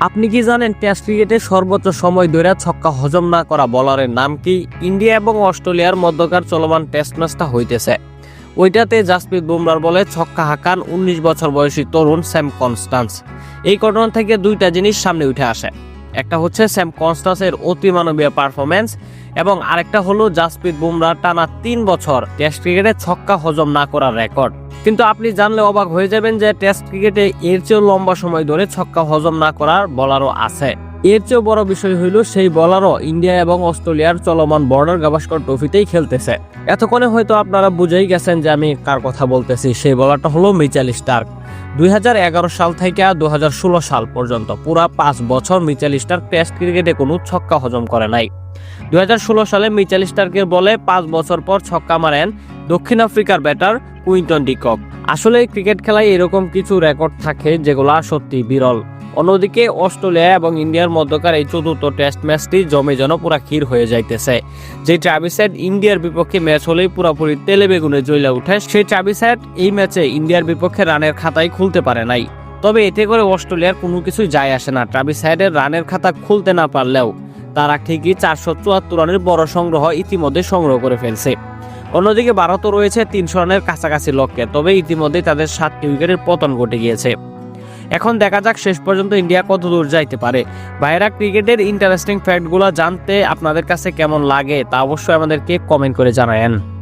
আপনি কি জানেন টেস্ট ক্রিকেটে সর্বোচ্চ সময় ধরে ছক্কা হজম না করা বলারের নাম কি? ইন্ডিয়া এবং অস্ট্রেলিয়ার মধ্যকার চলমান টেস্ট ম্যাচটা হইতেছে। ওইটাতে জাসপ্রীত বুমরার বলে ছক্কা হাঁকান উনিশ বছর বয়সী তরুণ স্যাম কনস্টান্স। এই ঘটনা থেকে দুইটা জিনিস সামনে উঠে আসে। একটা হচ্ছে স্যাম কনস্টান্সের অতিমানবীয় পারফরমেন্স এবং আরেকটা হলো জাসপ্রীত বুমরা টানা তিন বছর টেস্ট ক্রিকেটে ছক্কা হজম না করার রেকর্ড। কিন্তু আপনি জানলে অবাক হয়ে যাবেন যে টেস্ট ক্রিকেটে এর চেয়েও লম্বা সময় ধরে ছক্কা হজম না করার বলারও আছে। এর চেয়েও বড় বিষয় হইল সেই বলারও ইন্ডিয়া এবং অস্ট্রেলিয়ার চলমান বর্ডার গাভাস্কর ট্রফিতেই খেলতেছে। এতক্ষণে হয়তো আপনারা বুঝেই গেছেন যে আমি কার কথা বলতেছি, সেই বলারটা হলো মিচেল স্টার্ক দুই হাজার এগারো সাল থেকে দুই হাজার ষোলো সাল পর্যন্ত পুরা পাঁচ বছর মিচেল স্টার্ক টেস্ট ক্রিকেটে কোনো ছক্কা হজম করে নাই। দুই হাজার ষোলো সালে মিচেল স্টার্কের বলে পাঁচ বছর পর ছক্কা মারেন দক্ষিণ আফ্রিকার ব্যাটার কুইন্টন ডিকক আসলে ক্রিকেট খেলায় এরকম কিছু রেকর্ড থাকে যেগুলা সত্যি বিরল। অন্যদিকে অস্ট্রেলিয়া এবং ইন্ডিয়ার মধ্যকার এই চতুর্থ টেস্ট ম্যাচটি জমে যেন পুরা ক্ষীর হয়ে যাইতেছে। যে ট্রাভিসেট ইন্ডিয়ার বিপক্ষে ম্যাচ হলেই পুরোপুরি তেলে বেগুনে জ্বলে উঠে, সেই ট্রাভিসেট এই ম্যাচে ইন্ডিয়ার বিপক্ষে রানের খাতায় খুলতে পারে নাই। তবে এতে করে অস্ট্রেলিয়ার কোনো কিছুই যায় আসে না। ট্রাভিস হেডের রানের খাতা খুলতে না পারলেও তারা ঠিকই চারশো চুয়াত্তর রানের বড় সংগ্রহ ইতিমধ্যে সংগ্রহ করে ফেলছে। অন্যদিকে ভারতও রয়েছে তিনশো রানের কাছাকাছি লক্ষ্যে, তবে ইতিমধ্যেই তাদের সাতটি উইকেটের পতন ঘটে গিয়েছে। এখন দেখা যাক শেষ পর্যন্ত ইন্ডিয়া কত দূর যাইতে পারে। বাইরা ক্রিকেটের ইন্টারেস্টিং ফ্যাক্টগুলো জানতে আপনাদের কাছে কেমন লাগে তা অবশ্যই আমাদেরকে কমেন্ট করে জানায়েন।